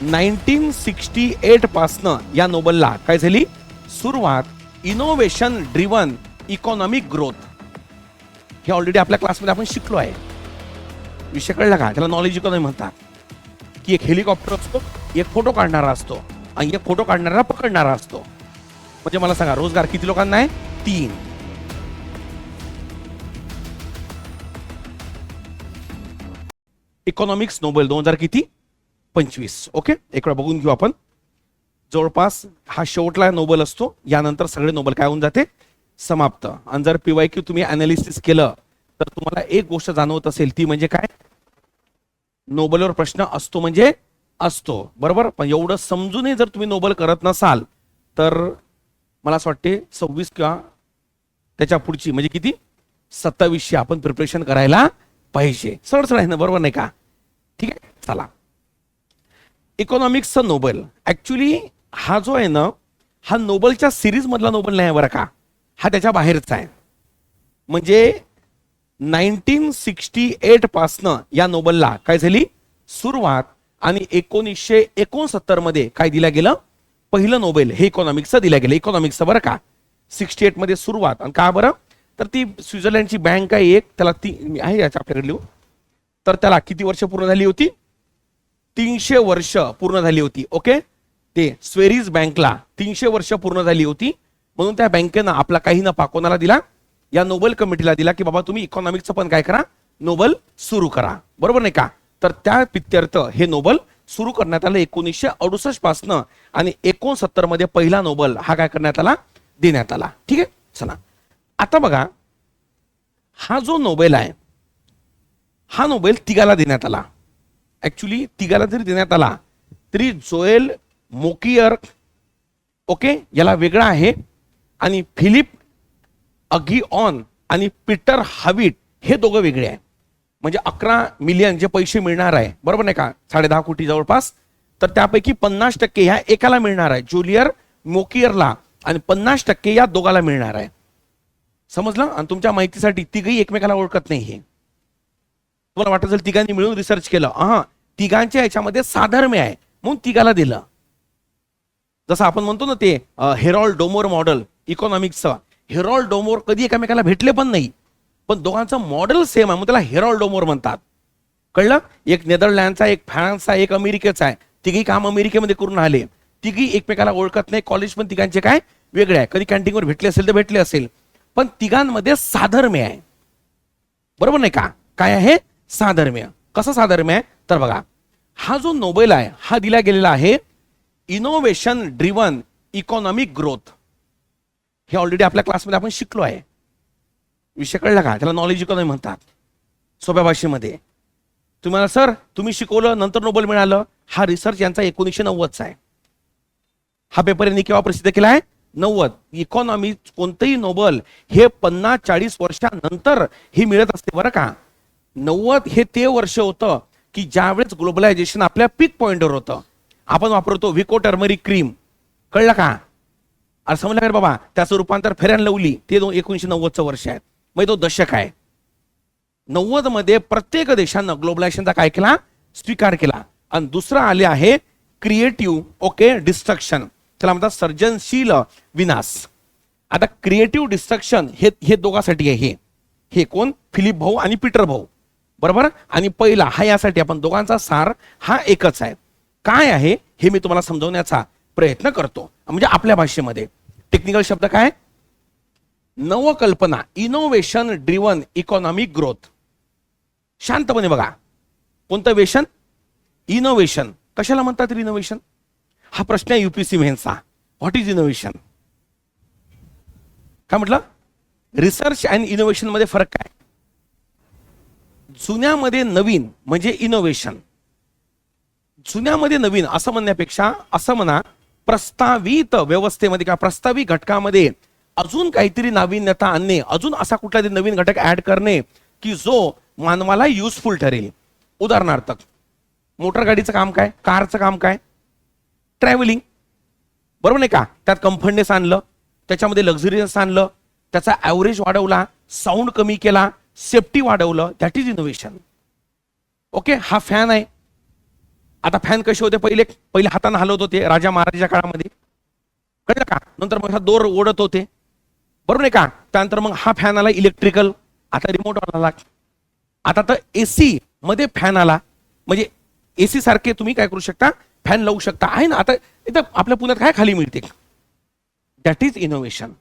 Nineteen sixty एटपासनं या नोबलला काय झाली? सुरुवात इनोव्हेशन ड्रिवन इकॉनॉमिक ग्रोथ हे ऑलरेडी आपल्या क्लासमध्ये आपण शिकलो आहे. विषय कळला का? त्याला नॉलेज इकॉनॉमी म्हणतात. की एक हेलिकॉप्टर असतो एक फोटो काढणारा असतो आणि एक फोटो काढणारा पकडणारा असतो. म्हणजे मला सांगा रोजगार किती लोकांना आहे? तीन. इकॉनॉमिक्स नोबेल दोन हजार किती? पंचवीस ओके? एक वेळा बघून घेऊ आपण. जवळपास हा शेवटला नोबल असतो. यानंतर सगळे नोबल काय होऊन जाते? समाप्त. आणि जर पीवाय क्यू तुम्ही अनालिसिस केलं तर तुम्हाला एक गोष्ट जाणवत असेल ती म्हणजे काय? नोबलवर प्रश्न असतो म्हणजे असतो. बरोबर? पण एवढं समजूनही जर तुम्ही नोबल करत नसाल तर मला असं वाटते सव्वीस किंवा त्याच्या पुढची म्हणजे किती? सत्तावीसशे आपण प्रिपरेशन करायला पाहिजे. सरळ आहे ना बरोबर नाही का? ठीक आहे? चला. इकॉनॉमिक्सचा नोबल. ॲक्च्युली हा जो आहे ना हा नोबलच्या सिरीजमधला नोबल नाही आहे बरं का. हा त्याच्या बाहेरचा आहे. म्हणजे नाईन्टीन सिक्स्टी एटपासनं या नोबलला काय झाली? सुरुवात आणि एकोणीसशे एकोणसत्तरमध्ये काय दिलं गेलं? पहिलं नोबेल हे इकॉनॉमिक्सचं दिलं गेलं. इकॉनॉमिक्सचं बरं का. सिक्स्टी एटमध्ये सुरुवात. आणि का बरं? तर ती स्वित्झर्लंडची बँक आहे एक. त्याला ती आहे याच्या आपल्याकडे लिहू. तर त्याला किती वर्ष पूर्ण झाली होती? तीनशे वर्ष पूर्ण झाली होती ओके? ते स्वेरीज बँकला तीनशे वर्ष पूर्ण झाली होती. म्हणून त्या बँकेनं आपला काही नफा कोणाला दिला. या नोबल कमिटीला दिला की बाबा तुम्ही इकॉनॉमिक्सचं पण काय करा? नोबल सुरू करा. बरोबर नाही का? तर त्या पित्यर्थ हे नोबल सुरू करण्यात आलं एकोणीसशे अडुसष्ट पासनं आणि एकोणसत्तरमध्ये पहिला नोबल हा काय करण्यात आला? देण्यात आला. ठीक आहे? चला. आता बघा हा जो नोबेल आहे हा नोबेल तिघाला देण्यात आला. ऍक्च्युली तिघाला जरी देण्यात आला तरी जोएल मोकियर ओके याला वेगळा आहे. आणि फिलिप अगी ऑन आणि पीटर हाविट हे दोघं वेगळे आहे. म्हणजे अकरा मिलियन जे पैसे मिळणार आहे. बरोबर नाही का? साडे दहा कोटी जवळपास. तर त्यापैकी पन्नास टक्के ह्या एकाला मिळणार आहे. ज्युलियर मोकियरला आणि पन्नास टक्के या दोघाला मिळणार आहे. समजलं? आणि तुमच्या माहितीसाठी तिघही एकमेकाला ओळखत नाही हे तुम्हाला वाटत असेल तिघांनी मिळून रिसर्च केलं. हा तिघांच्या याच्यामध्ये साधर्म्य आहे. म्हणून तिघाला दिलं. जसं आपण म्हणतो ना ते हेरॉल डोमोर मॉडेल इकॉनॉमिक्सचा. हेरॉल डोमोर कधी एकमेकाला भेटले पण नाही. पण दोघांचं मॉडेल सेम आहे मग त्याला हेरॉल डोमोर म्हणतात. कळलं? एक नेदरलँडचा एक फ्रान्सचा एक अमेरिकेचा आहे. तिघी काम अमेरिकेमध्ये करून आले तिघी एकमेकाला ओळखत नाही. कॉलेज पण तिघांचे काय? वेगळे आहे. कधी कॅन्टीनवर भेटले असेल तर भेटले असेल. पण तिघांमध्ये साधर्म्य आहे. बरोबर नाही का? काय आहे? साधर्म्य. कसं साधर्म्य आहे? तर बघा हा जो नोबेल आहे हा दिला गेलेला आहे इनोव्हेशन ड्रिवन इकॉनॉमिक ग्रोथ हे ऑलरेडी आपल्या क्लासमध्ये आपण शिकलो आहे. विषय कळला का? त्याला नॉलेज इकॉनॉमी म्हणतात. सोप्या भाषेमध्ये. तुम्हाला सर तुम्ही शिकवलं नंतर नोबेल मिळालं हा रिसर्च यांचा एकोणीसशे नव्वदचा आहे. हा पेपर यांनी केव्हा प्रसिद्ध केला आहे? नव्वद. इकॉनॉमी कोणतंही नोबल हे पन्नास चाळीस वर्षानंतर हे मिळत असते बरं का? नव्वद हे ते वर्ष होतं की ज्यावेळेस ग्लोबलायझेशन आपल्या पीक पॉइंटवर होतं आपण वापरतो विको टर्मरी क्रीम. कळलं का? अरे समजलं का रे बाबा? त्याचं रूपांतर फेऱ्यान लवली ते दोन एकोणीशे नव्वदचं वर्ष आहे मग तो दशक आहे. नव्वदमध्ये प्रत्येक देशानं ग्लोबलायझेशनचा काय केला? स्वीकार केला. आणि दुसरं आले आहे क्रिएटिव्ह ओके डिस्ट्रक्शन. त्याला म्हणतात सर्जनशील विनाश. आता क्रिएटिव्ह डिस्ट्रक्शन हे हे दोघांसाठी आहे. हे हे कोण? फिलिप भाऊ आणि पीटर भाऊ. बरोबर? आणि पहिला हा यासाठी आपण दोघांचा सार हा एकच आहे. काय आहे? हे मी तुम्हाला समजवण्याचा प्रयत्न करतो. म्हणजे आपल्या भाषेमध्ये. टेक्निकल शब्द काय? नवकल्पना इनोव्हेशन ड्रिवन इकॉनॉमिक ग्रोथ शांतपणे बघा. कोणतं वेशन? इनोव्हेशन कशाला म्हणतात इनोव्हेशन हा प्रश्न आहे युपीसी मेन्सचा व्हॉट इज इनोव्हेशन काय म्हटलं? रिसर्च अँड इनोव्हेशनमध्ये फरक काय? जुन्यामध्ये नवीन म्हणजे इनोव्हेशन जुन्यामध्ये नवीन असं म्हणण्यापेक्षा असं म्हणा प्रस्तावित व्यवस्थेमध्ये किंवा प्रस्तावित घटकामध्ये अजून काहीतरी नाविन्यता आणणे अजून असा कुठला तरी नवीन घटक ऍड करणे की जो मानवाला युजफुल ठरेल. उदाहरणार्थ मोटर गाडीचं काम काय? कारचं काम काय? ट्रॅव्हलिंग बरोबर नाही का? त्यात कम्फर्टनेस आणलं त्याच्यामध्ये लक्झरियस आणलं त्याचा ॲव्हरेज वाढवला साऊंड कमी केला सेफ्टी वाढवलं दॅट इज इनोव्हेशन ओके हा फॅन आहे. आता फॅन कसे होते? पहिले पहिले हाताने हलवत होते राजा महाराजाच्या काळामध्ये. कळलं का? नंतर मग हा दोर ओढत होते. बरोबर आहे का? त्यानंतर मग हा फॅन आला इलेक्ट्रिकल आता रिमोट आला. आता तर एसी मध्ये फॅन आला. म्हणजे एसी सारखे तुम्ही काय करू शकता? फॅन लावू शकता. आहे ना? आता इथं आपल्या पुण्यात काय खाली मिळते? दॅट इज इनोव्हेशन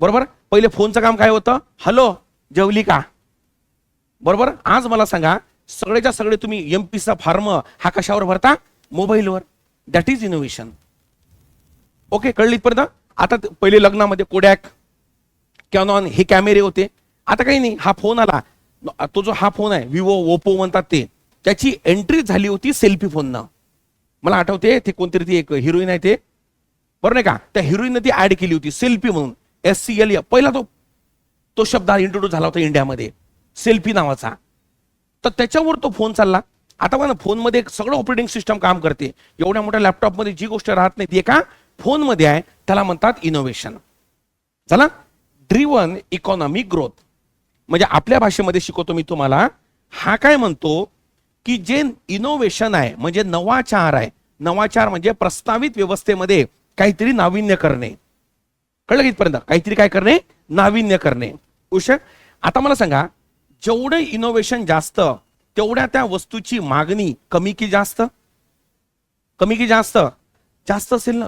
बरोबर? पहिले फोनचं काम काय होतं? हॅलो जेवली का? बरोबर? आज मला सांगा सगळेच्या सगळे तुम्ही एमपीचा फॉर्म हा कशावर भरता? मोबाईलवर. दॅट इज इनोव्हेशन ओके कळली इथपर्यंत? आता पहिले लग्नामध्ये कोडॅक कॅनॉन हे कॅमेरे होते. आता काही नाही हा फोन आला. तो जो हा फोन आहे विवो ओप्पो म्हणतात ते त्याची एंट्री झाली होती सेल्फी फोननं मला आठवते ते कोणतरी ती एक हिरोईन आहे ते. बरं नाही का? त्या हिरोईननं ती ऍड केली होती सेल्फी म्हणून. एस सी एल पहिला तो तो शब्द इंट्रोड्यूस झाला होता इंडियामध्ये. सेल्फी नावाचा. तर त्याच्यावर तो फोन चालला. आता बघा ना फोनमध्ये सगळं ऑपरेटिंग सिस्टम काम करते. एवढ्या मोठ्या लॅपटॉपमध्ये जी गोष्ट राहत नाही ती एका फोनमध्ये आहे. त्याला म्हणतात इनोव्हेशन चला. ड्रिवन इकॉनॉमिक ग्रोथ म्हणजे आपल्या भाषेमध्ये शिकवतो मी तुम्हाला. हा काय म्हणतो? की जे इनोव्हेशन आहे म्हणजे नवाचार आहे. नवाचार म्हणजे प्रस्तावित व्यवस्थेमध्ये काहीतरी नाविन्य करणे. कळलं इथपर्यंत? काहीतरी काय करणे? नाविन्य करणे. उष आता मला सांगा जेवढं इनोव्हेशन जास्त तेवढ्या त्या वस्तूची मागणी कमी की जास्त? कमी की जास्त? जास्त असेल ना.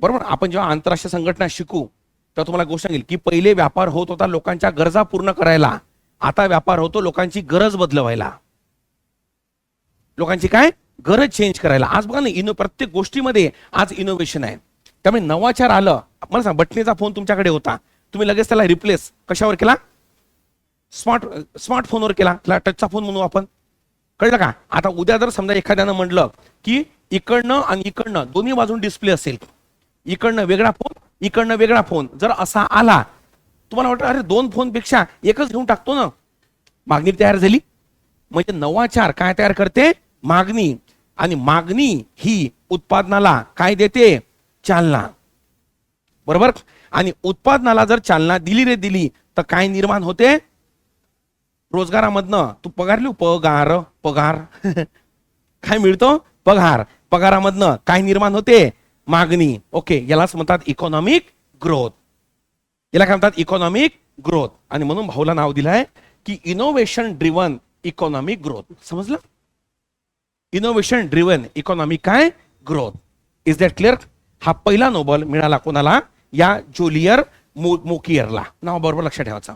बरोबर? आपण जेव्हा आंतरराष्ट्रीय संघटना शिकू तेव्हा तुम्हाला गोष्ट सांगेल की पहिले व्यापार होत होता लोकांच्या गरजा पूर्ण करायला. आता व्यापार होतो लोकांची गरज बदलवायला. लोकांची काय? गरज चेंज करायला. आज बघा ना इनो प्रत्येक गोष्टीमध्ये आज इनोव्हेशन आहे. त्यामुळे नवाचार आलं. मला सांग बटणीचा फोन तुमच्याकडे होता. तुम्ही लगेच त्याला रिप्लेस कशावर केला? स्मार्ट स्मार्टफोनवर केला. त्याला टचचा फोन म्हणू आपण. कळलं का? आता उद्या जर समजा एखाद्यानं म्हटलं की इकडनं आणि इकडनं दोन्ही बाजून डिस्प्ले असेल. इकडनं वेगळा फोन इकडनं वेगळा फोन जर असा आला तुम्हाला वाटतं अरे दोन फोनपेक्षा एकच घेऊन टाकतो ना? मागणी तयार झाली. म्हणजे नवाचार काय तयार करते? मागणी. आणि मागणी ही उत्पादनाला काय देते? चालना. बरोबर? आणि उत्पादनाला जर चालना दिली रे दिली तर काय निर्माण होते? रोजगारामधनं. तू पगार लिहू? पगार पगार. काय मिळतो? पगार. पगारामधनं काय निर्माण होते? मागणी. ओके यालाच म्हणतात इकॉनॉमिक ग्रोथ याला काय म्हणतात? इकॉनॉमिक ग्रोथ आणि म्हणून भाऊला नाव दिलं आहे की इनोव्हेशन ड्रिवन इकॉनॉमिक ग्रोथ समजलं? इनोव्हेशन ड्रिवन इकॉनॉमिक काय? ग्रोथ इज दॅट क्लिअर हा पहिला नोबल मिळाला कोणाला? या ज्युलियर मो मोकियरला नाव बरोबर लक्षात ठेवायचं.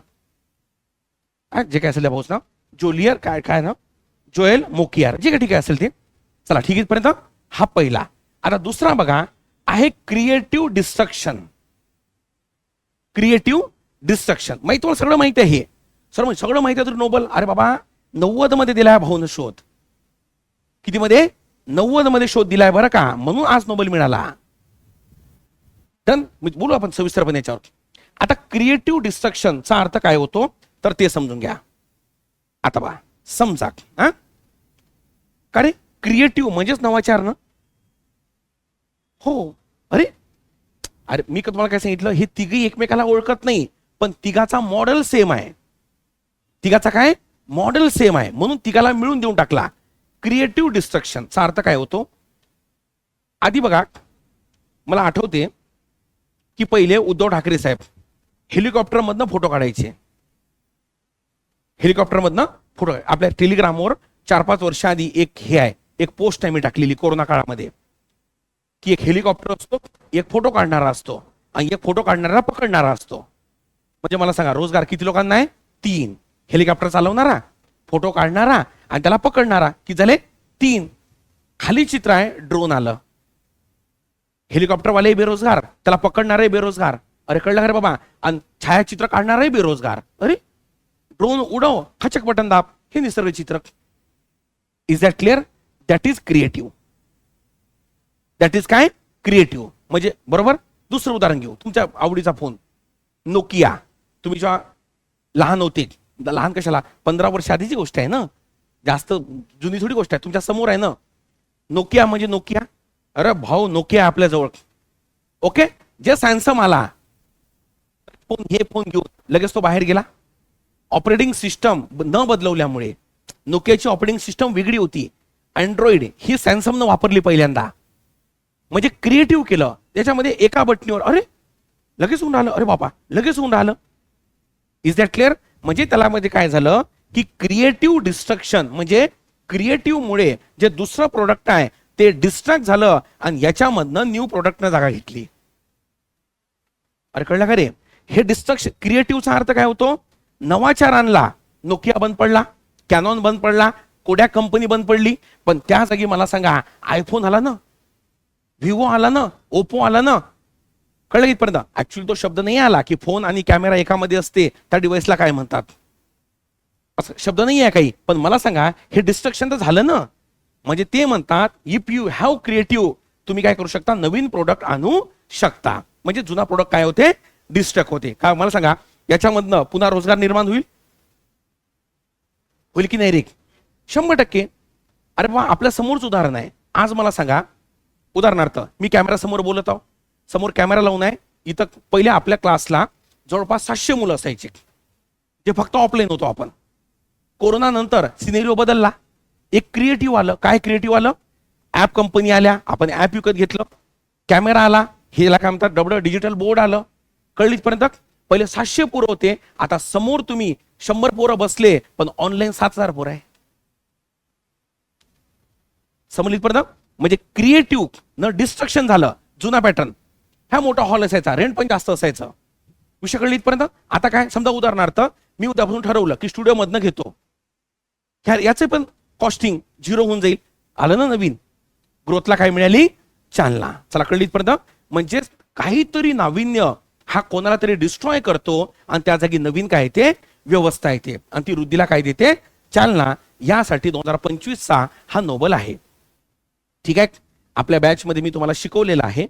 जे काय असेल त्या भाऊच नाव ज्युलियर काय काय ना? जोएल मोकियर जे काय ठीक आहे असेल ते चला ठीक आहेपर्यंत हा पहिला. आता दुसरा बघा आहे क्रिएटिव्ह डिस्ट्रक्शन क्रिएटिव्ह डिस्ट्रक्शन माहिती तुम्हाला सगळं माहिती आहे हे. सर सगळं माहिती आहे तर नोबल अरे बाबा नव्वदमध्ये दिलाय भाऊन शोध. किती मध्ये नव्वदमध्ये शोध दिलाय बरं का? म्हणून आज नोबल मिळाला. डन म्हणजे बोलू आपण सविस्तरपणे याच्यावर. आता क्रिएटिव्ह डिस्ट्रक्शनचा अर्थ काय होतो? तर ते समजून घ्या. आता बा समजा. हा? का रे? क्रिएटिव्ह म्हणजेच नवाचार ना हो. अरे. अरे मी का तुम्हाला काय सांगितलं? हे तिघी एकमेकाला ओळखत नाही पण तिघाचा मॉडेल सेम आहे. तिघाचा काय? मॉडेल सेम आहे. म्हणून तिघाला मिळून देऊन टाकला. क्रिएटिव्ह डिस्ट्रक्शनचा अर्थ काय होतो? आधी बघा. मला आठवते. की पहिले उद्धव ठाकरे साहेब हेलिकॉप्टरमधनं फोटो काढायचे. हेलिकॉप्टरमधनं फोटो आपल्या टेलिग्रामवर चार पाच वर्ष आधी एक हे आहे एक पोस्ट आहे मी टाकलेली कोरोना काळामध्ये. की एक हेलिकॉप्टर असतो एक फोटो काढणारा असतो आणि एक फोटो काढणारा पकडणारा असतो. म्हणजे मला सांगा रोजगार किती लोकांना आहे? तीन. हेलिकॉप्टर चालवणारा फोटो काढणारा आणि त्याला पकडणारा. की झाले? तीन. खाली चित्र आहे ड्रोन आलं. हेलिकॉप्टरवाले बेरोजगार त्याला पकडणारे बेरोजगार. अरे कळलं का रे बाबा? आणि छायाचित्र काढणारे बेरोजगार. अरे ड्रोन उडव खचक बटन दाब. हे निसर्ग चित्र is that clear that is creative that is काय? क्रिएटिव्ह म्हणजे बरोबर? दुसरं उदाहरण घेऊ. तुमच्या आवडीचा फोन नोकिया तुम्ही जेव्हा लहान होते लहान कशाला? पंधरा वर्ष आधीची गोष्ट आहे ना? जास्त जुनी थोडी गोष्ट आहे. तुमच्यासमोर आहे ना? नोकिया म्हणजे नोकिया अरे भाऊ नोकिया आपल्या जवळ. ओके? जे सॅमसंग आला फोन हे फोन घेऊन. लगेच तो बाहेर गेला. ऑपरेटिंग सिस्टम न बदलवल्यामुळे नोकियाची ऑपरेटिंग सिस्टम वेगळी होती. अँड्रॉइड ही सॅमसंगनं वापरली पहिल्यांदा. म्हणजे क्रिएटिव्ह केलं. त्याच्यामध्ये एका बटणीवर अरे लगेच होऊन राहिलं. अरे बाबा लगेच होऊन राहिलं. इज दॅट क्लिअर म्हणजे त्याला मध्ये काय झालं की क्रिएटिव्ह डिस्ट्रक्शन म्हणजे क्रिएटिव्ह मुळे जे दुसरं प्रोडक्ट आहे ते डिस्ट्रॅक्ट झालं आणि याच्यामधनं न्यू प्रोडक्टनं जागा घेतली. अरे कळलं का रे? हे डिस्ट्रक्शन क्रिएटिव्हचा अर्थ काय होतो? नवाचार आणला नोकिया बंद पडला कॅनॉन बंद पडला कोड्या कंपनी बंद पडली. पण त्या जागी मला सांगा आयफोन आला ना? विवो आला ना? ओप्पो आला ना? कळलं इथपर्यंत? ऍक्च्युली तो शब्द नाही आला की फोन आणि कॅमेरा एकामध्ये असते त्या डिव्हाइसला काय म्हणतात? असं शब्द नाही आहे काही. पण मला सांगा हे डिस्ट्रक्शन तर झालं ना? म्हणजे ते म्हणतात इफ यू हॅव क्रिएटिव्ह तुम्ही काय करू शकता? नवीन प्रोडक्ट आणू शकता. म्हणजे जुना प्रोडक्ट काय होते? डिस्ट्रॅक्ट होते. काय मला सांगा याच्यामधनं पुन्हा रोजगार निर्माण होईल? होईल की नाही रे? शंभर टक्के. अरे बा आपल्या समोरच उदाहरण आहे. आज मला सांगा उदाहरणार्थ मी कॅमेरा समोर बोलत आहो. समोर कॅमेरा लावून आहे. इथं पहिले आपल्या क्लासला जवळपास सातशे मुलं असायची. जे फक्त ऑफलाईन होतो आपण. कोरोना नंतर सिनेरिओ बदलला. एक क्रिएटिव्ह आलं. काय क्रिएटिव्ह आलं? ऍप कंपनी आल्या. आपण ऍप विकत घेतलं. कॅमेरा आला. हेला काय म्हणतात? डबड डिजिटल बोर्ड आलं. कळलीपर्यंत पहिले सातशे पोरं होते. आता समोर तुम्ही शंभर पोरं बसले पण ऑनलाईन सात हजार पोरं आहे. समजलीपर्यंत म्हणजे क्रिएटिव्ह न डिस्ट्रक्शन झालं. जुना पॅटर्न हा मोठा हॉल असायचा. रेंट पण जास्त असायचं. विषय कळली इथपर्यंत आता काय? समजा उदाहरणार्थ मी उद्यापासून ठरवलं की स्टुडिओमधनं घेतो. ह्या- याचे पण कॉस्टिंग झिरो होऊन जाईल. आलं ना नवीन? ग्रोथला काय मिळाली? चालना. चला कळली इथपर्यंत म्हणजे काहीतरी नाविन्य हा कोणाला तरी डिस्ट्रॉय करतो आणि त्या जागी नवीन काय येते? व्यवस्था येते. आणि ती वृद्धीला काय देते? चालना. यासाठी दोन हजार पंचवीसचा हा नोबल आहे. ठीक आहे? आपल्या बॅचमध्ये मी तुम्हाला शिकवलेलं आहे.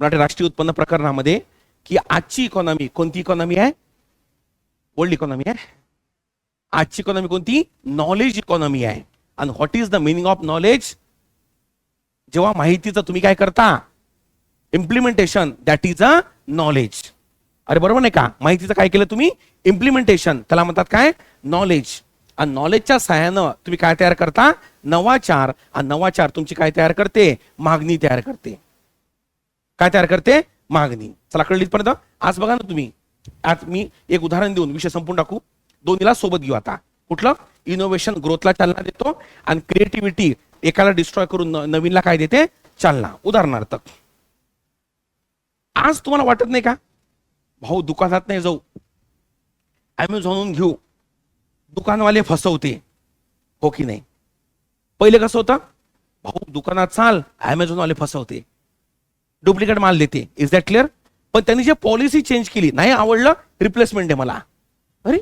मराठी राष्ट्रीय उत्पन्न प्रकरणामध्ये की आजची इकॉनॉमी कोणती इकॉनॉमी आहे? वर्ल्ड इकॉनॉमी आहे. आजची इकॉनॉमी कोणती? नॉलेज इकॉनॉमी आहे. आणि what is the meaning of knowledge जेव्हा माहितीचं तुम्ही काय करता? Implementation that is a knowledge अरे बरोबर नाही का? माहितीचं काय केलं तुम्ही? इम्प्लिमेंटेशन त्याला म्हणतात काय? नॉलेज आणि नॉलेजच्या सहाय्यानं तुम्ही काय तयार करता? नवाचार आणि नवाचार तुमची काय तयार करते? मागणी तयार करते. काय तयार करते? मागणी. चला कळली पर्यंत आज बघा ना तुम्ही. आज मी एक उदाहरण देऊन विषय संपून टाकू. दोन्हीला सोबत घेऊ आता. कुठलं? इनोव्हेशन ग्रोथला चालना देतो आणि क्रिएटिव्हिटी एकाला डिस्ट्रॉय करून नवीनला काय देते? चालना. उदाहरणार्थ आज तुम्हाला वाटत नाही का? भाऊ दुकानात नाही जाऊ. ॲमेझॉनहून घेऊ. दुकानवाले फसवते. हो की नाही? पहिले कसं होतं? भाऊ दुकानात चाल ॲमेझॉनवाले फसवते. डुप्लिकेट माल देते. इज दॅट क्लिअर पण त्यांनी जे पॉलिसी चेंज केली नाही आवडलं रिप्लेसमेंट आहे मला. अरे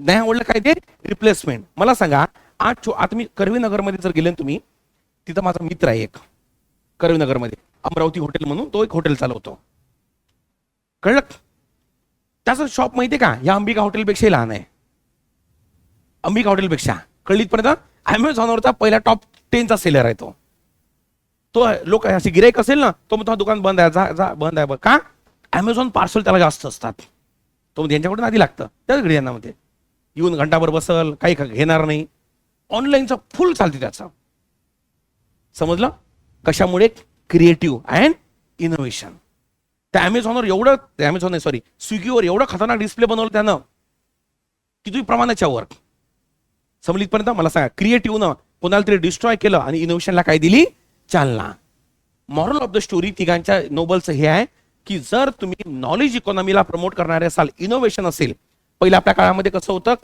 नाही आवडलं काय ते? रिप्लेसमेंट मला सांगा आज छो- आता मी कर्वीनगरमध्ये जर गेले तुम्ही तिथं माझा मित्र आहे एक कर्वीनगरमध्ये. अमरावती हॉटेल म्हणून तो एक हॉटेल चालवतो. कळलं? त्याचं शॉप माहितीये का? या अंबिका हॉटेलपेक्षाही लहान आहे. अंबिका हॉटेलपेक्षा कळलीत पर्यंत अमेझॉनवरचा पहिला टॉप टेनचा सेलर आहे तो. तो लोक असे गिराईक असेल ना तो म्हणतो दुकान बंद आहे जा जा बंद आहे. बघ का? अमेझॉन पार्सल त्याला जास्त असतात. तो म्हणजे यांच्याकडून आधी लागतं. त्याच घरी यांना मध्ये येऊन घंटाभर बसल काही घेणार नाही. ऑनलाईनचा फुल चालते त्याचा. समजलं? कशामुळे? क्रिएटिव्ह अँड इनोव्हेशन त्या अमेझॉनवर एवढं अमेझॉन नाही सॉरी स्विगीवर एवढं खतरनाक डिस्प्ले बनवलं त्यानं की तुम्ही प्रमाणाच्या वर. समजलीपर्यंत मला सांगा क्रिएटिव्हनं कोणाला तरी डिस्ट्रॉय केलं आणि इनोव्हेशनला काय दिली चालना. मॉरल ऑफ द स्टोरी तिघांच्या नोबलचं हे आहे की जर तुम्ही नॉलेज इकॉनॉमीला प्रमोट करणारे असाल इनोव्हेशन असेल पहिल्या आपल्या काळामध्ये कसं होतं?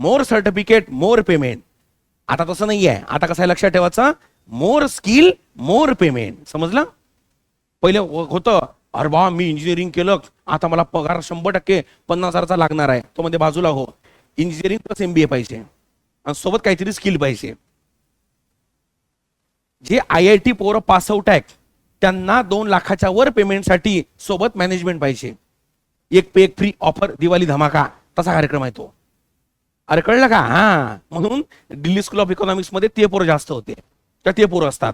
मोर सर्टिफिकेट मोर पेमेंट आता तसं नाही आहे आता कसं आहे लक्षात ठेवायचं? मोर स्किल मोर पेमेंट समजलं? पहिले हो- होतं अरे बा मी इंजिनिअरिंग केलं. आता मला पगार शंभर टक्के पन्नास हजारचा लागणार आहे. तो मध्ये बाजूला हो. इंजिनिअरिंग प्लस एमबीए पाहिजे. आणि सोबत काहीतरी स्किल पाहिजे. जे आय आय टी पोरं पास आउट आहेत त्यांना दोन लाखाच्या वर पेमेंटसाठी सोबत मॅनेजमेंट पाहिजे. एक पे एक फ्री ऑफर दिवाळी धमाका. तसा कार्यक्रम आहे तो. अरे कळलं का? हा. म्हणून दिल्ली स्कूल ऑफ इकॉनॉमिक्समध्ये ते पोरं जास्त होते. त्या ते पोरं असतात.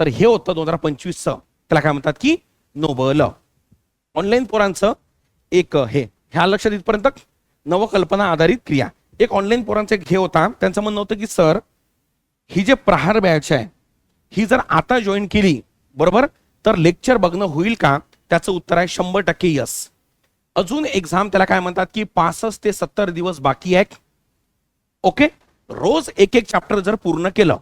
तर हे होतं दोन हजार पंचवीसचं त्याला काय म्हणतात की? नोबल ऑनलाईन पोरांचं एक हे ह्या लक्षात इथपर्यंत नवकल्पना आधारित क्रिया. एक ऑनलाईन पोरांचा एक हे होता. त्यांचं म्हणणं होतं की सर ही जे प्रहार बॅच आहे ही जर आता जॉईन केली बरोबर? तर लेक्चर बघणं होईल का? त्याचं उत्तर आहे शंभर टक्के यस अजून एक्झाम त्याला काय म्हणतात की पासष्ट ते सत्तर दिवस बाकी आहेत. ओके रोज एक एक चॅप्टर जर पूर्ण केलं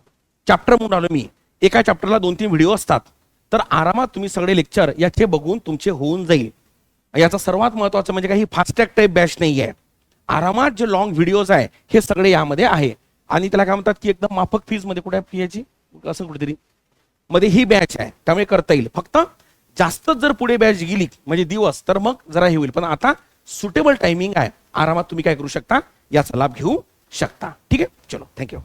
चॅप्टर म्हणून आलो मी एका चॅप्टरला दोन तीन व्हिडिओ असतात. तर आरामात तुम्ही सगळे लेक्चर याचे बघून तुमचे होऊन जाईल. याचं सर्वात महत्वाचं म्हणजे काही फास्टॅग टाईप बॅच नाही आहे. आरामात जे लॉंग व्हिडिओज आहे हे सगळे यामध्ये आहे. आणि त्याला काय म्हणतात की एकदम माफक फीजमध्ये कुठे फी याची? असं कुठेतरी. मध्ये ही बॅच आहे. त्यामुळे करता येईल. फक्त जास्तच जर पुढे बॅच गेली म्हणजे दिवस तर मग जरा हे होईल. पण आता सुटेबल टायमिंग आहे. आरामात तुम्ही काय करू शकता? याचा लाभ घेऊ शकता. ठीक आहे? चलो थँक्यू